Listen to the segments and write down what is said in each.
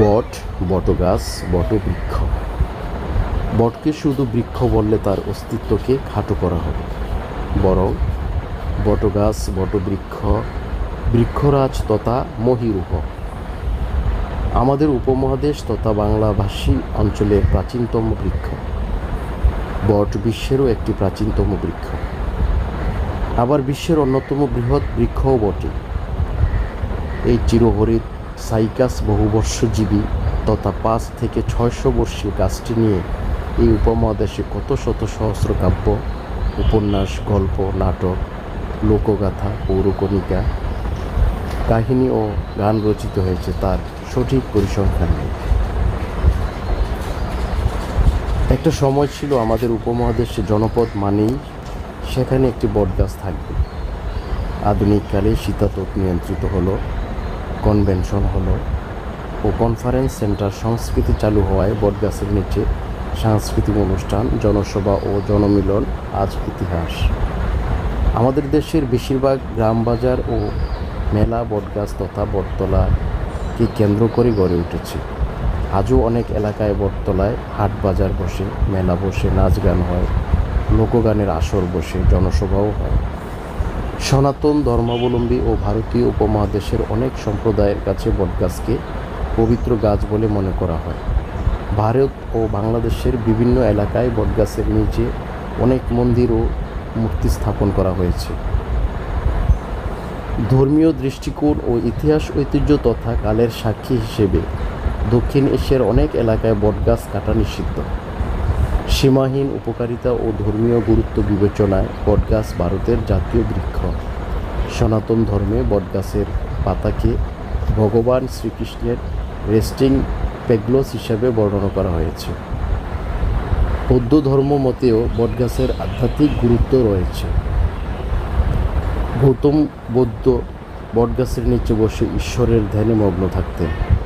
বট, বটগাছ, বটবৃক্ষ। বটকে শুধু বৃক্ষ বললে তার অস্তিত্বকে খাটো করা হবে। বরং বটগাছ, বটবৃক্ষ, বৃক্ষরাজ তথা মহিরূহ। আমাদের উপমহাদেশ তথা বাংলাভাষী অঞ্চলের প্রাচীনতম বৃক্ষ। বট বিশ্বেরও একটি প্রাচীনতম বৃক্ষ। আবার বিশ্বের অন্যতম বৃহৎ বৃক্ষও বটে। এই চিরহরিত সাইকাস বহুবর্ষজীবী তথা পাঁচ থেকে ছয়শো বর্ষীয় গাছটি নিয়ে এই উপমহাদেশে কত শত সহস্র কাব্য, উপন্যাস, গল্প, নাটক, লোকগাথা, পৌরকণিকা, কাহিনী ও গান রচিত হয়েছে তার সঠিক পরিসংখ্যান নেই। একটা সময় ছিল আমাদের উপমহাদেশে জনপদ মানেই সেখানে একটি বটগাছ থাকবে। আধুনিককালে শীতাতপ নিয়ন্ত্রিত হলো। কনভেনশন হলো ও কনফারেন্স সেন্টার সংস্কৃতি চালু হওয়ায় বটগাছের নিচে সাংস্কৃতিক অনুষ্ঠান, জনসভা ও জনমিলন আজ ইতিহাস। আমাদের দেশের বেশিরভাগ গ্রাম বাজার ও মেলা বটগাছ তথা বটতলাকে কেন্দ্র করে গড়ে উঠেছে। আজও অনেক এলাকায় বটতলায় হাট বাজার বসে, মেলা বসে, নাচ গান হয়, লোকগানের আসর বসে, জনসভাও হয়। সনাতন ধর্মাবলম্বী ও ভারতীয় উপমহাদেশের অনেক সম্প্রদায়ের কাছে বটগাছকে পবিত্র গাছ বলে মনে করা হয়। ভারত ও বাংলাদেশের বিভিন্ন এলাকায় বটগাছের নিচে অনেক মন্দির ও মূর্তি স্থাপন করা হয়েছে। ধর্মীয় দৃষ্টিকোণ ও ইতিহাস ঐতিহ্য তথা কালের সাক্ষী হিসেবে দক্ষিণ এশিয়ার অনেক এলাকায় বটগাছ কাটা নিষিদ্ধ। সীমাহীন উপকারিতা ও ধর্মীয় গুরুত্ব বিবেচনায় বটগাছ ভারতের জাতীয় বৃক্ষ। সনাতন ধর্মে বটগাছের পাতাকে ভগবান শ্রীকৃষ্ণের রেস্টিং পেগলোস হিসাবে বর্ণনা করা হয়েছে। বৌদ্ধ ধর্ম মতেও বটগাছের আধ্যাত্মিক গুরুত্ব রয়েছে। গৌতম বৌদ্ধ বটগাছের নিচে বসে ঈশ্বরের ধ্যানে মগ্ন থাকতেন।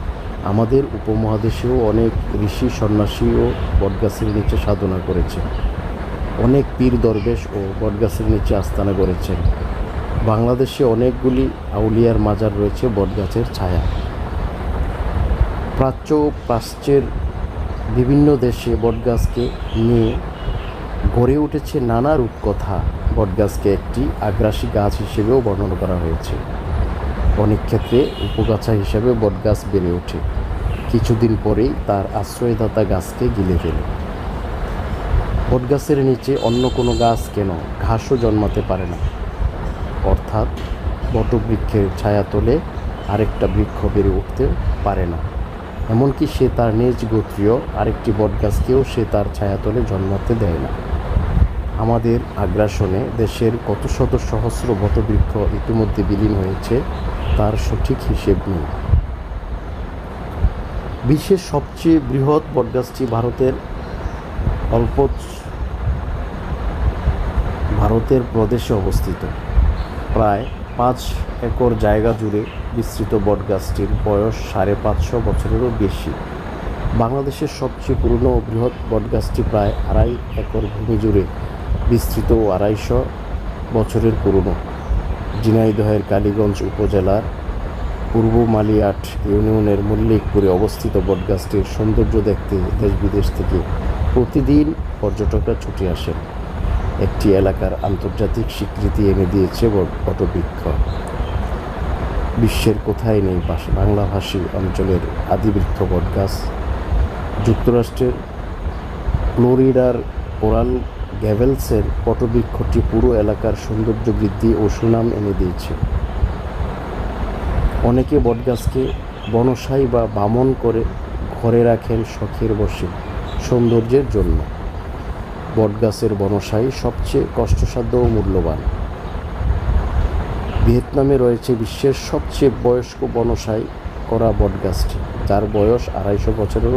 আমাদের উপমহাদেশেও অনেক ঋষি সন্ন্যাসীও বটগাছের নিচে সাধনা করেছে। অনেক পীর, দরবেশ ও বটগাছের নিচে আস্তানা করেছেন বাংলাদেশে অনেকগুলি আউলিয়ার মাজার রয়েছে বটগাছের ছায়া। প্রাচ্য ও প্রাচ্যের বিভিন্ন দেশে বটগাছকে নিয়ে গড়ে উঠেছে নানা রূপকথা। বটগাছকে একটি আগ্রাসী গাছ হিসেবেও বর্ণনা করা হয়েছে। অনেক ক্ষেত্রে উপগাছা হিসেবে বটগাছ বেড়ে ওঠে। কিছুদিন পরেই তার আশ্রয়দাতা গাছকে গিলে ফেলে। বটগাছের নিচে অন্য কোনো গাছ কেন ঘাসও জন্মাতে পারে না। অর্থাৎ বটবৃক্ষের ছায়া তোলে আরেকটা বৃক্ষ বেড়ে উঠতে পারে না। এমনকি সে তার নিজ গোত্রীয় আরেকটি বটগাছকেও সে তার ছায়াতলে জন্মাতে দেয় না। আমাদের আগ্রাসনে দেশের কত শত সহস্র বটবৃক্ষ ইতিমধ্যে বিলীন হয়েছে তার সঠিক হিসেব নেই। বিশ্বের সবচেয়ে বৃহৎ বটগাছটি ভারতের অল্প ভারতের প্রদেশে অবস্থিত। প্রায় পাঁচ একর জায়গা জুড়ে বিস্তৃত বটগাছটির বয়স সাড়ে পাঁচশো বছরেরও বেশি। বাংলাদেশের সবচেয়ে পুরনো ও বৃহৎ বটগাছটি প্রায় আড়াই একর ভূমি জুড়ে বিস্তৃত ও আড়াইশো বছরের পুরনো। ঝিনাইদহের কালীগঞ্জ উপজেলার পূর্ব মালিয়াট ইউনিয়নের মল্লিকপুরে অবস্থিত বটগাছটির সৌন্দর্য দেখতে দেশ বিদেশ থেকে প্রতিদিন পর্যটকরা ছুটে আসেন। একটি এলাকার আন্তর্জাতিক স্বীকৃতি এনে দিয়েছে বট- বটবৃক্ষ। বিশ্বের কোথায় নেই ভাষা- বাংলাভাষী অঞ্চলের আদিবৃক্ষ বটগাছ। যুক্তরাষ্ট্রের ফ্লোরিডার কোরাল গ্যাভেলসের বটবৃক্ষটি পুরো এলাকার সৌন্দর্য বৃদ্ধি ও সুনাম এনে দিয়েছে। অনেকে বটগাছকে বনসাই বা বামন করে ঘরে রাখেন শখের বসে, সৌন্দর্যের জন্য। বটগাছের বনসাই সবচেয়ে কষ্টসাধ্য ও মূল্যবান। ভিয়েতনামে রয়েছে বিশ্বের সবচেয়ে বয়স্ক বনসাই করা বটগাছটি, যার বয়স আড়াইশো বছরেরও